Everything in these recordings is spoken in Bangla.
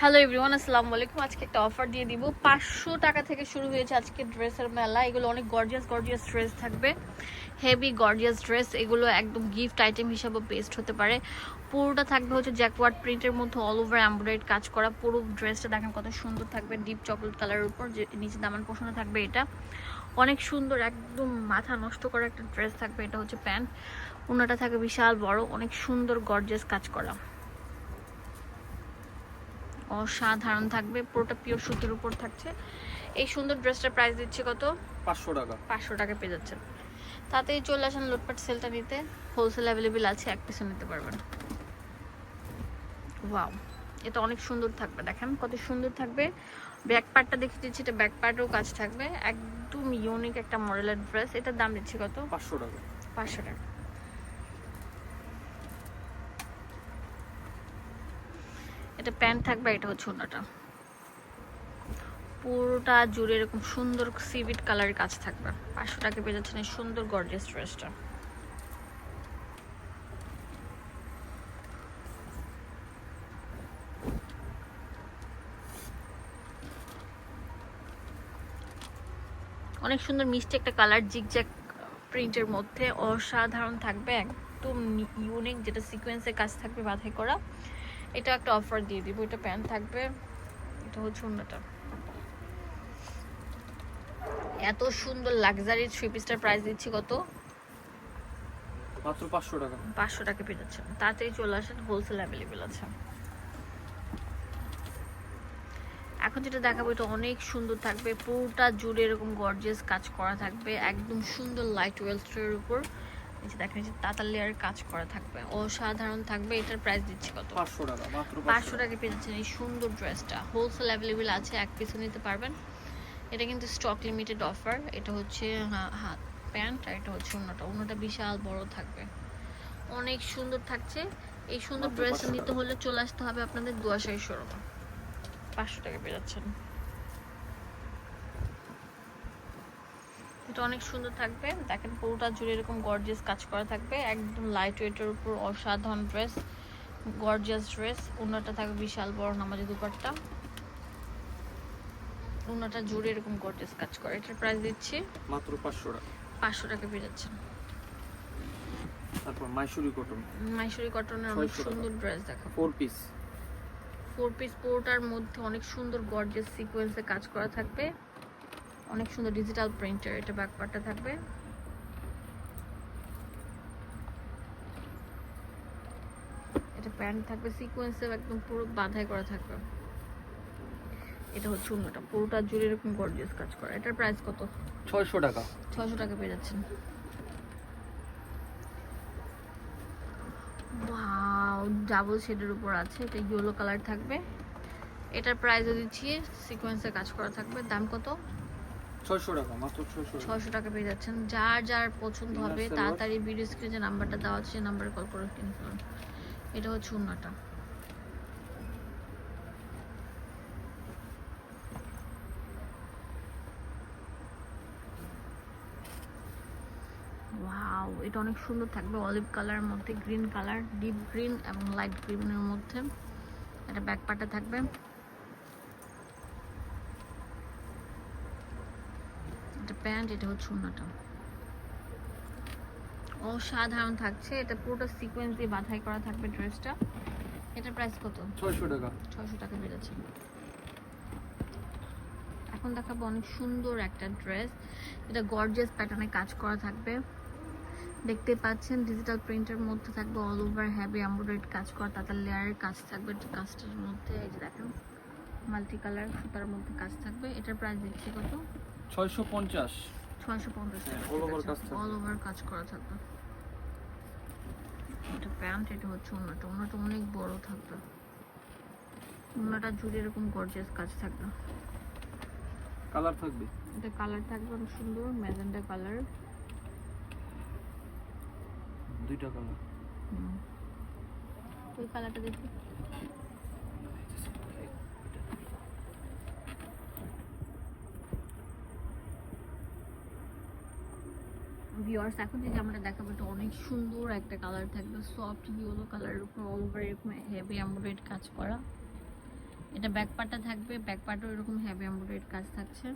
হ্যালো এভরিওয়ান আসসালামু আলাইকুম। আজকে একটা অফার দিয়ে দিব। পাঁচশো টাকা থেকে শুরু হয়েছে আজকে ড্রেসের মেলা। এগুলো অনেক গর্জিয়াস গর্জিয়াস ড্রেস থাকবে। হেভি গর্জিয়াস ড্রেস এগুলো একদম গিফট আইটেম হিসাবে বেস্ট হতে পারে। পুরোটা থাকবে হচ্ছে জ্যাকওয়ার্ড প্রিন্টের মধ্যে অল ওভার এমব্রয়েড কাজ করা। পুরো ড্রেসটা দেখেন কত সুন্দর থাকবে। ডিপ চকলেট কালারের উপর যে নিচে দামান পোষণে থাকবে এটা। অনেক সুন্দর, একদম মাথা নষ্ট করা একটা ড্রেস থাকবে। এটা হচ্ছে প্যান্ট। ওনাটা থাকে বিশাল বড়। অনেক সুন্দর গর্জিয়াস কাজ করা। অসাধারণ থাকবে পুরোটা পিওর সুতির উপর থাকছে। এই সুন্দর ড্রেসটার প্রাইস দিচ্ছে কত? পাঁচশো টাকা। পাঁচশো টাকা পেয়ে যাচ্ছেন তাতেই চলে আসেন লোটপাট সেলটা নিতে। হোলসেল অ্যাভেলেবেল আছে এক পিসও নিতে পারবেন। ওয়াও এটা অনেক সুন্দর থাকবে দেখেন কত সুন্দর থাকবে। ব্যাক পার্টটা দেখে দিচ্ছি এটা ব্যাক পার্টেও কাজ থাকবে। একদম ইউনিক একটা মডেলের ড্রেস এটার দাম দিচ্ছি কত? পাঁচশো টাকা। পাঁচশো টাকা। এটা প্যান্ট থাকবে এটা হচ্ছে ওনাটা পুরোটা জুড়ে এরকম সুন্দর সিভিট কালারের কাজ থাকবে। পাঁচশো টাকা পেয়ে যাচ্ছেন এই সুন্দর গর্জিয়াস ড্রেসটা অনেক সুন্দর মিষ্টি একটা কালার জিগজ্যাক প্রিন্টের মধ্যে অসাধারণ থাকবে, একদম ইউনিক যেটা সিকোয়েন্সের কাজ থাকবে বাধাই করা। এটা একটা অফার দিয়ে দিব এটা প্যান্ট থাকবে এটা হচ্ছে অন্যটা। এত সুন্দর লাক্সারি থ্রি পিসটার প্রাইস দিচ্ছি কত? মাত্র পাঁচশো টাকা। পাঁচশো টাকা পেয়ে যাচ্ছেন। তাড়াতাড়ি চলে আসেন হোলসেল অ্যাভেলেবেল আছে। এখন যেটা দেখাবো এটা অনেক সুন্দর থাকবে পুরোটা জুড়ে এরকম গর্জিয়াস কাজ করা থাকবে একদম সুন্দর লাইট ওয়েলস্টের উপর। এই যে দেখেন তাতার লেয়ার কাজ করা থাকবে। অসাধারণ থাকবে এটার প্রাইস দিচ্ছি কত? পাঁচশো টাকা মাত্র পাঁচশো টাকা পেয়ে যাচ্ছেন এই সুন্দর ড্রেসটা হোলসেল অ্যাভেলেবেল আছে এক পিসও নিতে পারবেন। এটা কিন্তু স্টক লিমিটেড অফার এটা হচ্ছে হাত প্যান্ট আর এটা হচ্ছে অন্যটা অন্যটা বিশাল বড় থাকবে। অনেক সুন্দর থাকছে। এই সুন্দর ড্রেস নিতে হলে চলে আসতে হবে আপনাদের দুয়াশাই শোরুম। পাঁচশো টাকা পেয়ে যাচ্ছেন। এটা অনেক সুন্দর থাকবে। দেখেন পুরোটা জুড়ে এরকম গর্জিয়াস কাজ করা থাকবে। একদম লাইট ওয়েটের উপর অসাধারণ ড্রেস গর্জিয়াস ড্রেস অন্যটা থাকবে বিশাল বড় নামাজি দুপাট্টা। অন্যটা জুড়ে এরকম গর্জিয়াস কাজ করে। এটার প্রাইস দিচ্ছি মাত্র পাঁচশো টাকা। পাঁচশো টাকা পেয়ে যাচ্ছেন। তারপর মাইসুরি কটন মাইসুরি কটনের অনেক সুন্দর ড্রেস দেখো ফোর পিস ফোর পিস পুরোটার মধ্যে অনেক সুন্দর গর্জিয়াস সিকোয়েন্সে কাজ করা থাকবে। অনেক সুন্দর ডিজিটাল প্রিন্টার এটা ব্যাকপার্টটা থাকবে। এটা প্যান্ট থাকবে সিকোয়েন্সে একদম পুরো বাঁধাই করা থাকবে। এটা হচ্ছে অন্যটা পুরোটা জুড়ে এরকম গর্জিয়াস কাজ করা। এটার প্রাইস কত? ছয়শো টাকা। ছশো টাকা পেয়ে যাচ্ছেন। ডাবল শেডের উপর আছে এটা ইয়েলো কালার থাকবে। এটার প্রাইসও দিচ্ছি সিকোয়েন্সে কাজ করা থাকবে। দাম কত? ছয়শো টাকা মাত্র ছয়শো টাকা। পেয়ে যাচ্ছেন। যার যার পছন্দ হবে তাড়াতাড়ি ভিডিও স্ক্রিনে যে নাম্বারটা দেওয়া আছে সেই নাম্বারে কল করে কিনে ফেলুন। এটা হচ্ছে ওয়াও এটা অনেক সুন্দর থাকবে। অলিভ কালারের মধ্যে গ্রিন কালার ডিপ গ্রিন এবং লাইট গ্রিনের মধ্যে। এটা ব্যাক পার্টে থাকবে এটা প্যান্ট এটা হচ্ছে অন্যটা অসাধারণ থাকছে। এটা পুরোটা সিকোয়েন্স দিয়ে বাঁধাই করা থাকবে ড্রেসটা এটার প্রাইস কত? ছয়শো টাকা। ছয়শো টাকা বেড়েছে। এখন দেখাবো অনেক সুন্দর একটা ড্রেস এটা গর্জিয়াস প্যাটার্নে কাজ করা থাকবে। দেখতে পাচ্ছেন ডিজিটাল প্রিন্টের মধ্যে থাকবে অল ওভার হ্যাভি এমব্রয়েড কাজ করা তাতে লেয়ারের কাজ থাকবে কাজটার মধ্যে। এই যে দেখেন মাল্টি কালার সুতার মধ্যে কাজ থাকবে। এটার প্রাইস দিচ্ছে কত? ছয়শো পঞ্চাশ। ছয়শো পঞ্চাশ কাজ অল ওভার কাজ করা থাকবে। এটা প্যান্ট এটা হচ্ছে অন্যটা অন্যটা অনেক বড় থাকবে। অন্যটা জুড়ে এরকম গর্জিয়াস কাজ থাকবে। কালার থাকবে? এটা কালার থাকবে অনেক সুন্দর ম্যাজেন্ডা কালার দুইটা কালার ওই কালারটা দেখি। ভিউয়ার্স এখন যে জামাটা দেখাবো এটা অনেক সুন্দর একটা কালার থাকবে সফট ইয়েলো কালারের উপর অল ওভার এরকম হেভি এমব্রয়েড কাজ করা। এটা এটা ব্যাক পার্টটা থাকবে ব্যাক পার্টও এরকম হ্যাভি এমব্রয়ডারিড কাজ থাকছে।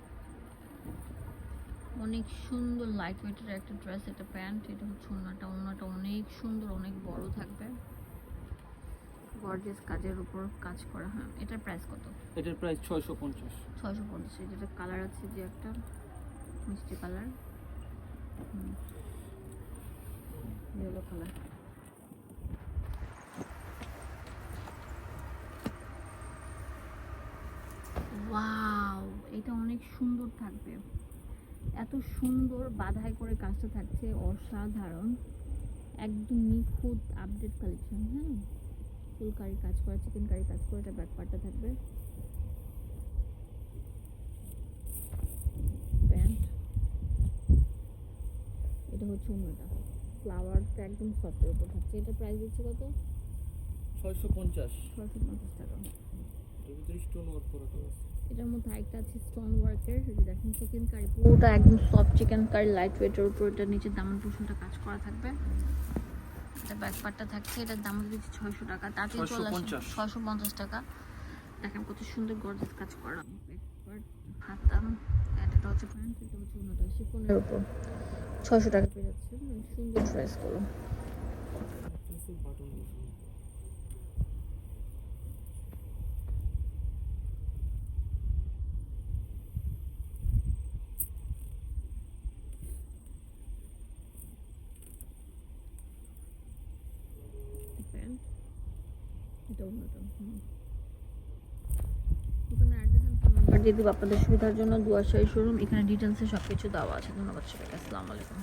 অনেক সুন্দর লাইট ওয়েটের একটা ড্রেস এটা প্যান্ট এটা হচ্ছে ওনাটা ওনাটা অনেক সুন্দর অনেক বড় থাকবে। গর্জিয়াস কাজের উপর কাজ করা হ্যাঁ। এটার প্রাইস কত? এটার প্রাইস ছয়শো পঞ্চাশ। ছয়শো পঞ্চাশ। যেটা কালার আছে যে একটা মিষ্টি কালার ইয়েলো কালার ওয়াও এটা অনেক সুন্দর থাকবে। এত সুন্দর বাধাই করে কাজটা থাকছে, অসাধারণ। একদম নিখুঁত আপডেট কালেকশন হ্যাঁ? ফুল কারি কাজ করা চিকেন কারি কাজ করা, এটা ব্যাক পার্টটা থাকবে প্যান্ট এটা হচ্ছে অন্যটা ফ্লাওয়ারটা একদম সফটের উপর থাকছে। এটা প্রাইস দিচ্ছে কত? ছয়শো পঞ্চাশ। ছশো পঞ্চাশ টাকা। আছে। এটার মধ্যে আরেকটা আছে স্টোন ওয়ার্কের যদি দেখেন চিকেন কারি পুরোটা একদম সফট চিকেন কারি লাইট ওয়েটের উপর। এটা নিচে দামান পোর্শনটা কাজ করা থাকবে। এটা থাকছে। এটার দাম দিচ্ছে ছয়শো টাকা। তাতে চলে আসে ছয়শো পঞ্চাশ। টাকা। দেখেন কত সুন্দর গর্জেস কাজ করা। হাতাম এটা হচ্ছে প্যান্ট এটা হচ্ছে অন্যটা শিফনের উপর? ছয়শো টাকা পেয়ে যাচ্ছে। অনেক সুন্দর ড্রেসগুলো বাটন বসানো প্যান্ট? এটা অন্যটা, হুম। দিয়ে দেবো। আপনাদের সুবিধার জন্য দুয়াশাই শোরুম এখানে ডিটেলসে সব কিছু দেওয়া আছে। ধন্যবাদ সবাইকে। আসসালামু আলাইকুম।